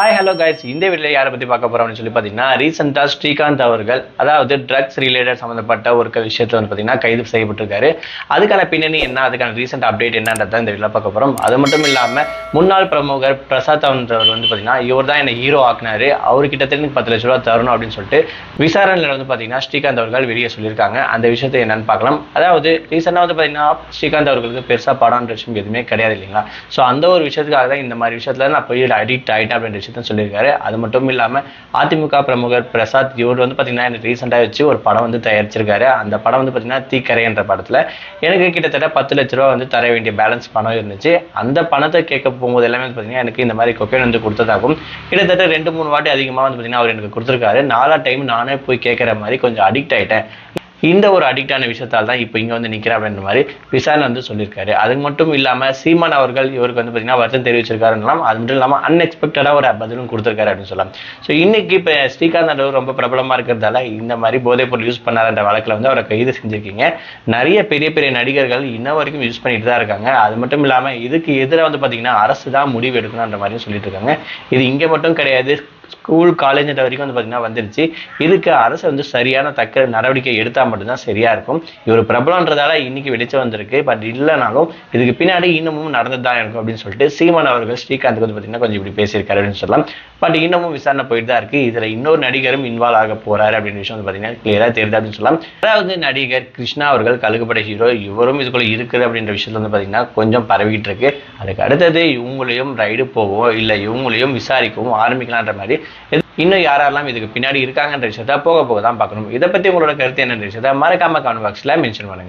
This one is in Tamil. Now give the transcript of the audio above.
ஹாய் ஹலோ கைஸ் இந்த வீட்டில் யாரை பற்றி பார்க்க போகிறோம்னு சொல்லி பார்த்தீங்கன்னா ரீசெண்டாக ஸ்ரீகாந்த் அவர்கள் அதாவது ட்ரக்ஸ் ரிலேட்டட் சம்மந்தப்பட்ட ஒரு க- வந்து பார்த்தீங்கன்னா கைது செய்யப்பட்டிருக்காரு. அதுக்கான பின்னணி என்ன? அதுக்கான ரீசெண்ட் அப்டேட் என்னன்றதை இந்த வீட்டில் பார்க்க போகிறோம் அது மட்டும் இல்லாமல் முன்னாள் பிரமுகர் பிரசாத் அவன்றவர் வந்து பார்த்தீங்கன்னா இவர் தான் என்னை ஹீரோ ஆக்குனாரு. அவர் கிட்டத்தட்ட பத்து லட்ச ரூபா தரணும் அப்படின்னு சொல்லிட்டு விசாரணையில் வந்து பார்த்தீங்கன்னா ஸ்ரீகாந்த் அவர்கள் வெளியே சொல்லியிருக்காங்க. அந்த விஷயத்தை என்னன்னு பார்க்கலாம். அதாவது ரீசெண்டாக வந்து பார்த்தீங்கன்னா ஸ்ரீகாந்த் அவர்களுக்கு பெருசாக படம்ன்ற விஷயம் எதுவுமே கிடையாது இல்லைங்களா? ஸோ அந்த ஒரு விஷயத்துக்காக தான் இந்த மாதிரி விஷயத்துல நான் போய் அடிக்ட் ஆகிட்டேன் அப்படின்ற விஷயத்த சொல்லியிருக்காரு. அது மட்டும் இல்லாமல் அதிமுக பிரமுகர் பிரசாத் இவர் வந்து பார்த்தீங்கன்னா எனக்கு ரீசெண்டாக வச்சு ஒரு படம் வந்து தயாரிச்சிருக்காரு. அந்த படம் வந்து பார்த்தீங்கன்னா தீக்கரை என்ற படத்தில். எனக்கு கிட்டத்தட்ட பத்து லட்ச ரூபா வந்து தர வேண்டிய பேலன்ஸ் பணம் இருந்துச்சு. அந்த பணத்தை கேட்க போகும்போது எல்லாமே வந்து பார்த்தீங்கன்னா எனக்கு இந்த மாதிரி கொக்கைன் வந்து கொடுத்ததாகும் கிட்டத்தட்ட ரெண்டு மூணு வாட்டி அதிகமாக வந்து பார்த்தீங்கன்னா அவர் எனக்கு கொடுத்துருக்காரு. நாலா டைம் நானே போய் கேட்குற மாதிரி கொஞ்சம் அடிக்ட் ஆயிட்டேன். இந்த ஒரு அடிக்டான விஷயத்தால் தான் இப்போ இங்கே வந்து நிற்கிறேன் அப்படின்ற மாதிரி விசாரணை வந்து சொல்லியிருக்காரு. அது மட்டும் இல்லாமல் சீமான் அவர்கள் இவருக்கு வந்து பார்த்தீங்கன்னா வருத்தம் தெரிவிச்சிருக்காருலாம் அது மட்டும் இல்லாமல் அன்எக்ஸ்பெக்டடாக ஒரு பதிலும் கொடுத்துருக்காரு அப்படின்னு சொல்லலாம். ஸோ இன்னைக்கு இப்போ ஸ்ரீகாந்த் அளவு ரொம்ப பிரபலமாக இருக்கிறதால இந்த மாதிரி போதைப் பொருள் யூஸ் பண்ணாருன்ற வழக்கில் வந்து அவரை கைது செஞ்சுருக்கீங்க. நிறைய பெரிய பெரிய நடிகர்கள் இன்ன வரைக்கும் யூஸ் பண்ணிட்டு தான் இருக்காங்க. அது மட்டும் இல்லாமல் இதுக்கு எதிராக வந்து பார்த்தீங்கன்னா அரசு தான் முடிவு எடுக்கணுன்ற மாதிரியும் சொல்லிட்டு இருக்காங்க. இது இங்கே மட்டும் கிடையாது. ஸ்கூல் காலேஜ் வரைக்கும் வந்து பார்த்தீங்கன்னா வந்துருச்சு. இதுக்கு அரசு வந்து சரியான தக்க நடவடிக்கை எடுத்தால் மட்டும்தான் சரியா இருக்கும். இவர் பிரபலன்றதால இன்னைக்கு வெளிச்சம் வந்திருக்கு. பட் இல்லைனாலும் இதுக்கு பின்னாடி இன்னமும் நடந்து தான் இருக்கும் அப்படின்னு சொல்லிட்டு சீமான் அவர்கள் ஸ்ரீகாந்த் வந்து பார்த்தீங்கன்னா கொஞ்சம் இப்படி பேசியிருக்காரு அப்படின்னு சொல்லலாம். பட் இன்னமும் விசாரணை போயிட்டு தான் இருக்கு. இதுல இன்னொரு நடிகரும் இன்வால்வ் ஆக போறாரு அப்படின்னு விஷயம் வந்து பார்த்தீங்கன்னா கிளியராக தெரியுது அப்படின்னு சொல்லலாம். அதாவது நடிகர் கிருஷ்ணா அவர்கள் கழுகுப்படை ஹீரோ இவரும் இதுக்குள்ள இருக்குது அப்படின்ற விஷயத்துல வந்து பார்த்தீங்கன்னா கொஞ்சம் பரவிட்டு இருக்கு. அதுக்கு அடுத்தது இவங்களையும் ரைடு போவோம் இல்லை இவங்களையும் விசாரிக்கவும் ஆரம்பிக்கலான்ற மாதிரி இன்னும் யாரெல்லாம் இதுக்கு பின்னாடி இருக்காங்கன்ற விஷயத்த போக போக தான் பார்க்கணும். இதை பத்தி உங்களோட கருத்து என்னன்ற விஷயத்த மறக்காம கமெண்ட் பாக்ஸ்ல மென்ஷன் பண்ணுங்க.